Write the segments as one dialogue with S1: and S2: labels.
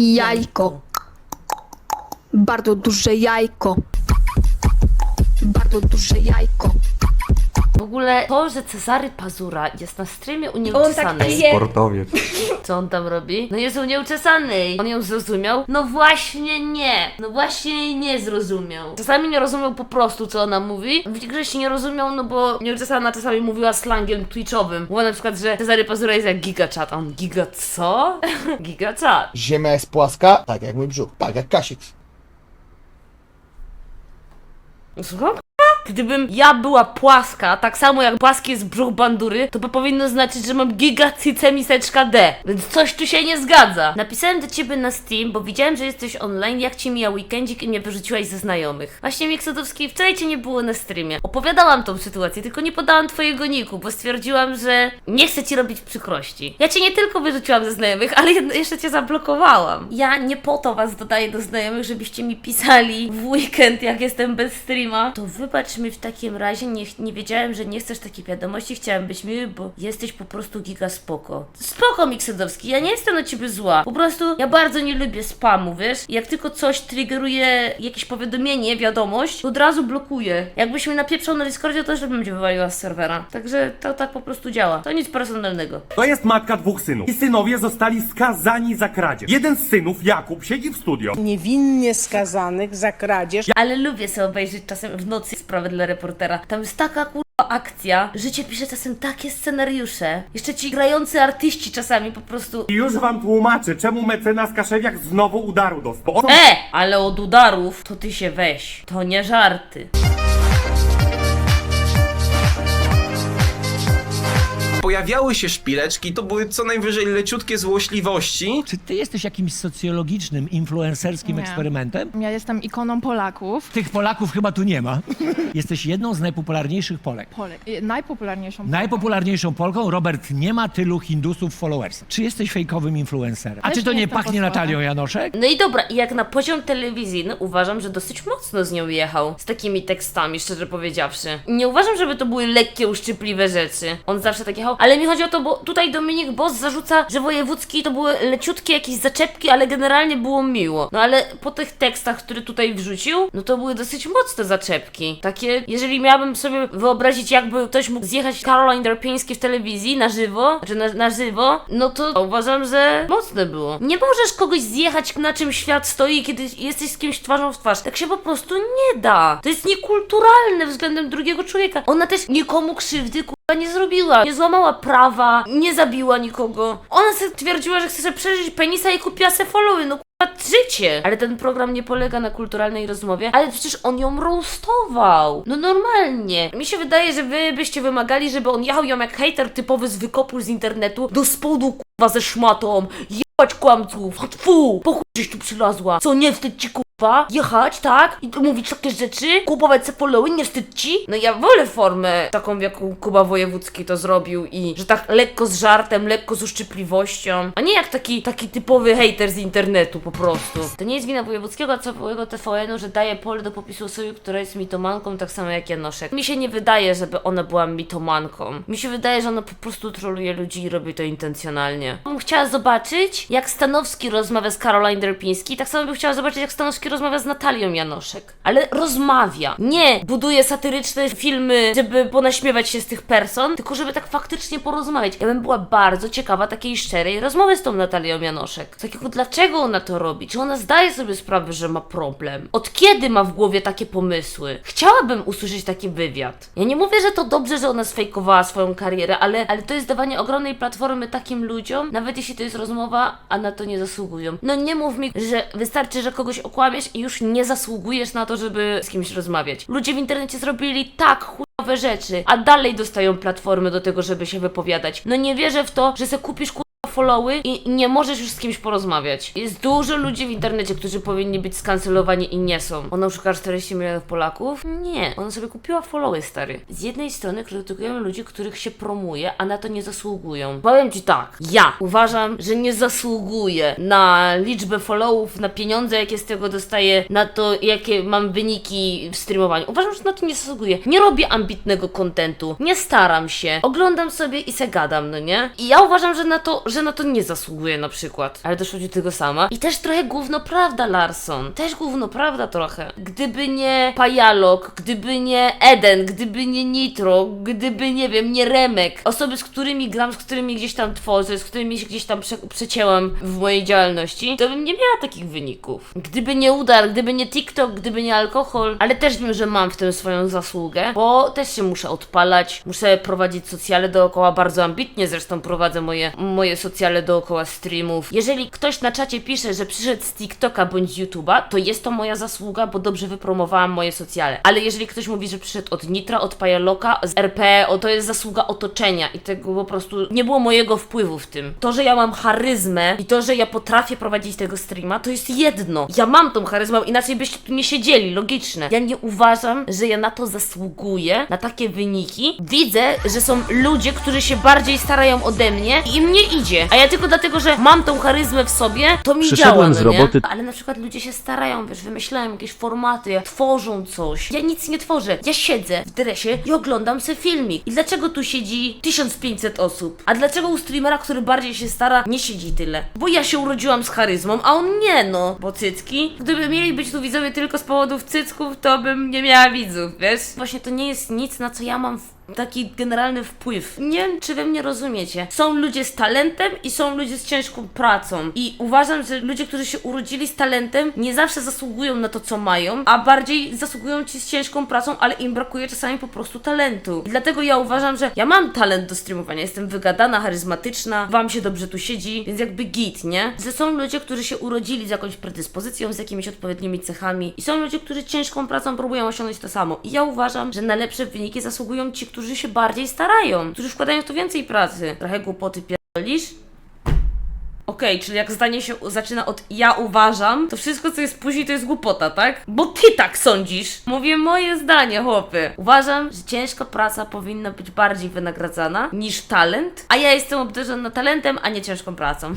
S1: Jajko. Bardzo duże jajko. Bardzo duże jajko.
S2: W ogóle to, że Cezary Pazura jest na streamie u
S3: On tak
S2: nieuczesanej.
S3: pije.
S4: Sportowiec.
S2: Co on tam robi? No jest u nieuczesanej. On ją zrozumiał? No właśnie nie. No właśnie jej nie zrozumiał. Czasami nie rozumiał po prostu, co ona mówi. W większości nie rozumiał, no bo nieuczesana czasami mówiła slangiem twitchowym. Mówiła na przykład, że Cezary Pazura jest jak gigachat. A on giga co? gigachat.
S5: Ziemia jest płaska, tak jak mój brzuch, tak jak Kasik.
S2: Słucham? Gdybym ja była płaska, tak samo jak płaski jest brzuch bandury, to by powinno znaczyć, że mam gigacyce miseczka D. Więc coś tu się nie zgadza. Napisałem do ciebie na Steam, bo widziałem, że jesteś online, jak ci mija weekendzik i mnie wyrzuciłaś ze znajomych. Właśnie Miksodowski, wczoraj cię nie było na streamie. Opowiadałam tą sytuację, tylko nie podałam twojego niku, bo stwierdziłam, że nie chcę ci robić przykrości. Ja cię nie tylko wyrzuciłam ze znajomych, ale jeszcze cię zablokowałam. Ja nie po to was dodaję do znajomych, żebyście mi pisali w weekend, jak jestem bez streama. To wybacz mi w takim razie, nie, nie wiedziałem, że nie chcesz takiej wiadomości, chciałem być miły, bo jesteś po prostu giga spoko. Spoko, Miksydowski, ja nie jestem na ciebie zła. Po prostu ja bardzo nie lubię spamu, wiesz? Jak tylko coś triggeruje jakieś powiadomienie, wiadomość, to od razu blokuję. Jakbyś mnie napieprzał na Discordzie, to też bym cię wywaliła z serwera. Także to tak po prostu działa. To nic personalnego.
S6: To jest matka dwóch synów. I synowie zostali skazani za kradzież. Jeden z synów, Jakub, siedzi w studio.
S7: niewinnie skazanych za kradzież
S2: Ale lubię sobie obejrzeć czasem w nocy sprawę dla reportera. Tam jest taka kurwa akcja. Życie pisze czasem takie scenariusze. Jeszcze ci grający artyści czasami po prostu.
S6: I już wam tłumaczę, czemu mecenas Kaszewiak znowu udaru dostał. O co
S2: E! Ale od udarów to ty się weź. To nie żarty.
S8: Pojawiały się szpileczki, to były co najwyżej leciutkie złośliwości.
S9: Czy ty jesteś jakimś socjologicznym, influencerskim
S3: Nie.
S9: eksperymentem?
S3: Ja jestem ikoną Polaków.
S9: Tych Polaków chyba tu nie ma. Jesteś jedną z najpopularniejszych Polek.
S3: Polek. y, Najpopularniejszą.
S9: Najpopularniejszą Polką, Robert, nie ma tylu Hindusów followers. Czy jesteś fejkowym influencerem? A
S3: Też
S9: czy to
S3: nie
S9: nie
S3: jestem
S9: pachnie. Natalią Janoszek?
S2: No i dobra, i jak na poziom telewizyjny uważam, że dosyć mocno z nią jechał. Z takimi tekstami, szczerze powiedziawszy. Nie uważam, żeby to były lekkie, uszczypliwe rzeczy. On zawsze tak Ale mi chodzi o to, bo tutaj Dominik Boss zarzuca, że wojewódzki to były leciutkie jakieś zaczepki, ale generalnie było miło. No ale po tych tekstach, które tutaj wrzucił, no to były dosyć mocne zaczepki. Takie, jeżeli miałabym sobie wyobrazić, jakby ktoś mógł zjechać Caroline Derpiński w telewizji na żywo, znaczy na, na żywo, no to uważam, że mocne było. Nie możesz kogoś zjechać, na czym świat stoi, kiedy jesteś z kimś twarzą w twarz. Tak się po prostu nie da. To jest niekulturalne względem drugiego człowieka. Ona też nikomu krzywdy, nie zrobiła. Nie złamała prawa, nie zabiła nikogo. Ona sobie twierdziła, że chce sobie przeżyć penisa i kupiła se followy. No życie. Ale ten program nie polega na kulturalnej rozmowie, ale przecież on ją roastował. No normalnie. Mi się wydaje, że wy byście wymagali, żeby on jechał ją jak hater typowy z wykopu z internetu do spodu kurwa ze szmatą. Jebać kłamców. Fu, po chuj tu przylazła. Co, nie wstyd ci kurwa? Jechać, tak? I mówić takie rzeczy? Kupować se followy, nie wstyd ci? No ja wolę formę taką, jaką Kuba Wojewódzki to zrobił i że tak lekko z żartem, lekko z uszczypliwością, a nie jak taki, taki typowy hater z internetu po prostu. To nie jest wina Wojewódzkiego, a całego TVN-u, że daje pole do popisu osoby, która jest mitomanką, tak samo jak Janoszek. Mi się nie wydaje, żeby ona była mitomanką. Mi się wydaje, że ona po prostu troluje ludzi i robi to intencjonalnie. Bym chciała zobaczyć, jak Stanowski rozmawia z Caroline Derpiński, tak samo bym chciała zobaczyć, jak Stanowski rozmawia z Natalią Janoszek. Ale rozmawia. Nie buduje satyryczne filmy, żeby ponaśmiewać się z tych person, tylko żeby tak faktycznie porozmawiać. Ja bym była bardzo ciekawa takiej szczerej rozmowy z tą Natalią Janoszek. Takiego, dlaczego ona to robi? Czy ona zdaje sobie sprawę, że ma problem? Od kiedy ma w głowie takie pomysły? Chciałabym usłyszeć taki wywiad. Ja nie mówię, że to dobrze, że ona sfejkowała swoją karierę, ale, ale to jest dawanie ogromnej platformy takim ludziom, nawet jeśli to jest rozmowa, a na to nie zasługują. No nie mów mi, że wystarczy, że kogoś okłamiesz i już nie zasługujesz na to, żeby z kimś rozmawiać. Ludzie w internecie zrobili tak chujowe rzeczy, a dalej dostają platformy do tego, żeby się wypowiadać. No nie wierzę w to, że se kupisz kur followy i nie możesz już z kimś porozmawiać. Jest dużo ludzi w internecie, którzy powinni być skancelowani i nie są. Ona oszuka 40 milionów Polaków? Nie. Ona sobie kupiła followy, stary. Z jednej strony krytykujemy ludzi, których się promuje, a na to nie zasługują. Powiem ci tak. Ja uważam, że nie zasługuję na liczbę followów, na pieniądze, jakie z tego dostaję, na to, jakie mam wyniki w streamowaniu. Uważam, że na to nie zasługuję. Nie robię ambitnego kontentu. Nie staram się. Oglądam sobie i se gadam, no nie? I ja uważam, że na to, że że na to nie zasługuje na przykład. Ale doszło do tego sama. I też trochę gówno prawda, Larson. Też gówno prawda trochę. Gdyby nie Pajalok, gdyby nie Eden, gdyby nie Nitro, gdyby, nie wiem, nie Remek, osoby, z którymi gram, z którymi gdzieś tam tworzę, z którymi się gdzieś tam prze przecięłam w mojej działalności, to bym nie miała takich wyników. Gdyby nie udar, gdyby nie TikTok, gdyby nie alkohol, ale też wiem, że mam w tym swoją zasługę, bo też się muszę odpalać, muszę prowadzić socjale dookoła, bardzo ambitnie zresztą prowadzę moje, moje socjale dookoła streamów. Jeżeli ktoś na czacie pisze, że przyszedł z TikToka bądź YouTube'a, to jest to moja zasługa, bo dobrze wypromowałam moje socjale. Ale jeżeli ktoś mówi, że przyszedł od Nitra, od Pajaloka, z RP, o to jest zasługa otoczenia i tego po prostu nie było mojego wpływu w tym. To, że ja mam charyzmę i to, że ja potrafię prowadzić tego streama, to jest jedno. Ja mam tą charyzmę, inaczej byście tu nie siedzieli, logiczne. Ja nie uważam, że ja na to zasługuję, na takie wyniki. Widzę, że są ludzie, którzy się bardziej starają ode mnie i im nie idzie. A ja tylko dlatego, że mam tą charyzmę w sobie, to mi
S4: Przyszedłem
S2: działa, no
S4: z
S2: nie?
S4: roboty-
S2: Ale na przykład ludzie się starają, wiesz, wymyślają jakieś formaty, tworzą coś. Ja nic nie tworzę. Ja siedzę w dresie i oglądam sobie filmik. I dlaczego tu siedzi 1500 osób? A dlaczego u streamera, który bardziej się stara, nie siedzi tyle? Bo ja się urodziłam z charyzmą, a on nie, no. Bo cycki? Gdyby mieli być tu widzowie tylko z powodów cycków, to bym nie miała widzów, wiesz? Właśnie to nie jest nic, na co ja mam w taki generalny wpływ. Nie wiem, czy wy mnie rozumiecie. Są ludzie z talentem i są ludzie z ciężką pracą. I uważam, że ludzie, którzy się urodzili z talentem, nie zawsze zasługują na to, co mają, a bardziej zasługują ci z ciężką pracą, ale im brakuje czasami po prostu talentu. I dlatego ja uważam, że ja mam talent do streamowania. Jestem wygadana, charyzmatyczna, wam się dobrze tu siedzi, więc jakby git, nie? Że są ludzie, którzy się urodzili z jakąś predyspozycją, z jakimiś odpowiednimi cechami i są ludzie, którzy ciężką pracą próbują osiągnąć to samo. I ja uważam, że na lepsze wyniki zasługują ci, którzy się bardziej starają, którzy wkładają w to więcej pracy. Trochę głupoty pierdolisz? Okej, czyli jak zdanie się zaczyna od ja uważam, to wszystko co jest później to jest głupota, tak? Bo ty tak sądzisz. Mówię moje zdanie, chłopy. Uważam, że ciężka praca powinna być bardziej wynagradzana niż talent, a ja jestem obdarzona talentem, a nie ciężką pracą.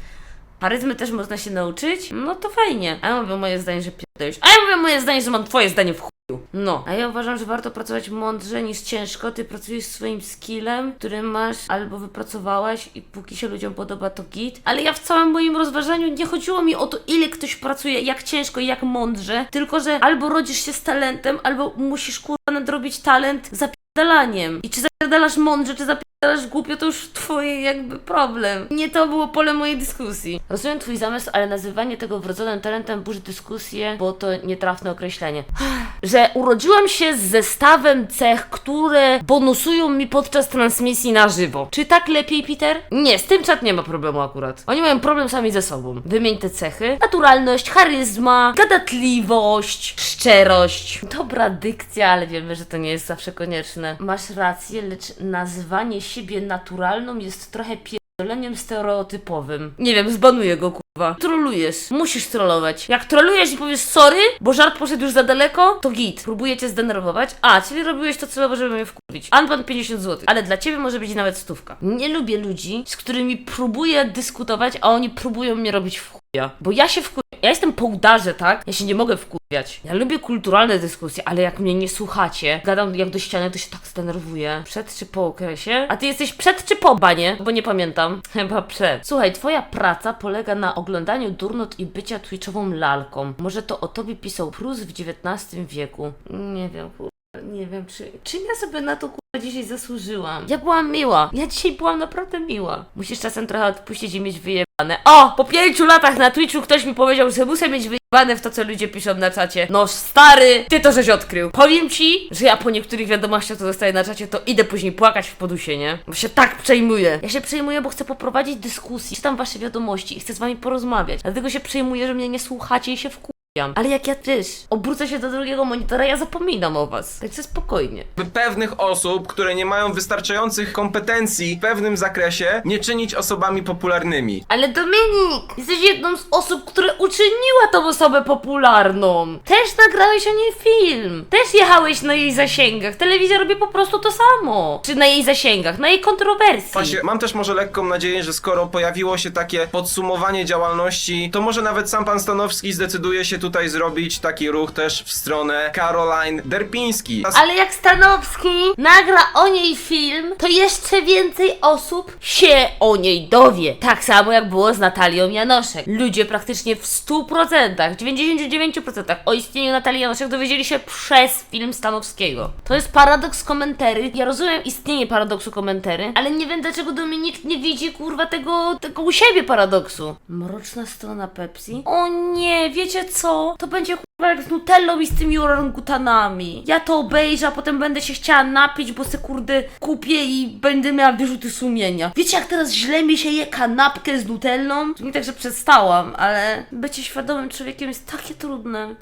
S2: Charyzmy też można się nauczyć? No to fajnie. A ja mówię moje zdanie, że pierdolisz. A ja mówię moje zdanie, że mam twoje zdanie w chuju. No. A ja uważam, że warto pracować mądrze niż ciężko. Ty pracujesz swoim skillem, który masz albo wypracowałaś i póki się ludziom podoba to git. Ale ja w całym moim rozważaniu nie chodziło mi o to, ile ktoś pracuje, jak ciężko i jak mądrze, tylko że albo rodzisz się z talentem, albo musisz kurwa nadrobić talent zapierdalaniem. I czy zapierdalasz mądrze, czy zapierdalasz głupio, to już twoje jakby problem. Nie to było pole mojej dyskusji. Rozumiem twój zamysł, ale nazywanie tego wrodzonym talentem burzy dyskusję, bo to nietrafne określenie. Że urodziłam się z zestawem cech, które bonusują mi podczas transmisji na żywo. Czy tak lepiej, Peter? Nie, z tym czat nie ma problemu akurat. Oni mają problem sami ze sobą. Wymień te cechy. Naturalność, charyzma, gadatliwość, szczerość. Dobra dykcja, ale wiemy, że to nie jest zawsze konieczne. Masz rację, lecz nazywanie siebie naturalną jest trochę pierdoleniem stereotypowym. Nie wiem, zbanuję go, kurwa. Trolujesz. Musisz trollować. Jak trolujesz i powiesz sorry, bo żart poszedł już za daleko, to git. Próbuję cię zdenerwować. A, czyli robiłeś to celowo, żeby mnie wkurwić. Anban 50 zł. Ale dla ciebie może być nawet stówka. Nie lubię ludzi, z którymi próbuję dyskutować, a oni próbują mnie robić w chuja. Bo ja się wkur... Ja jestem po udarze, tak? Ja się nie mogę wkurwiać. Ja lubię kulturalne dyskusje, ale jak mnie nie słuchacie, gadam jak do ściany, to się tak zdenerwuję. Przed czy po okresie? A ty jesteś przed czy po banie? Bo nie pamiętam. Chyba przed. Słuchaj, twoja praca polega na oglądaniu durnot i bycia twitchową lalką. Może to o tobie pisał Prus w XIX wieku. Nie wiem, kur... Nie wiem, czy, czy ja sobie na to kurwa dzisiaj zasłużyłam. Ja byłam miła. Ja dzisiaj byłam naprawdę miła. Musisz czasem trochę odpuścić i mieć wyjebane. O! Po pięciu latach na Twitchu ktoś mi powiedział, że muszę mieć wyjebane w to, co ludzie piszą na czacie. No stary, ty to żeś odkrył. Powiem ci, że ja po niektórych wiadomościach, co dostaję na czacie, to idę później płakać w podusie, nie? Bo się tak przejmuję. Ja się przejmuję, bo chcę poprowadzić dyskusję. Czytam wasze wiadomości i chcę z wami porozmawiać. Dlatego się przejmuję, że mnie nie słuchacie i się wku... Ale jak ja też obrócę się do drugiego monitora, ja zapominam o was. Także spokojnie.
S8: pewnych osób, które nie mają wystarczających kompetencji w pewnym zakresie, nie czynić osobami popularnymi.
S2: Ale Dominik, jesteś jedną z osób, która uczyniła tą osobę popularną. Też nagrałeś o niej film. Też jechałeś na jej zasięgach. Telewizja robi po prostu to samo. Czy na jej zasięgach, na jej kontrowersji.
S8: Właśnie, mam też może lekką nadzieję, że skoro pojawiło się takie podsumowanie działalności, to może nawet sam pan Stanowski zdecyduje się tutaj zrobić taki ruch też w stronę Caroline Derpiński.
S2: Ale jak Stanowski nagra o niej film, to jeszcze więcej osób się o niej dowie. Tak samo jak było z Natalią Janoszek. Ludzie praktycznie w 100%, 99% o istnieniu Natalii Janoszek dowiedzieli się przez film Stanowskiego. To jest paradoks komentary. Ja rozumiem istnienie paradoksu komentary, ale nie wiem dlaczego Dominik nie widzi kurwa tego, tego u siebie paradoksu. Mroczna strona Pepsi? O nie, wiecie co? To będzie kurwa jak z Nutellą i z tymi orangutanami. Ja to obejrzę, a potem będę się chciała napić, bo se kurde kupię i będę miała wyrzuty sumienia. Wiecie jak teraz źle mi się je kanapkę z Nutellą? Nie tak, że przestałam, ale bycie świadomym człowiekiem jest takie trudne.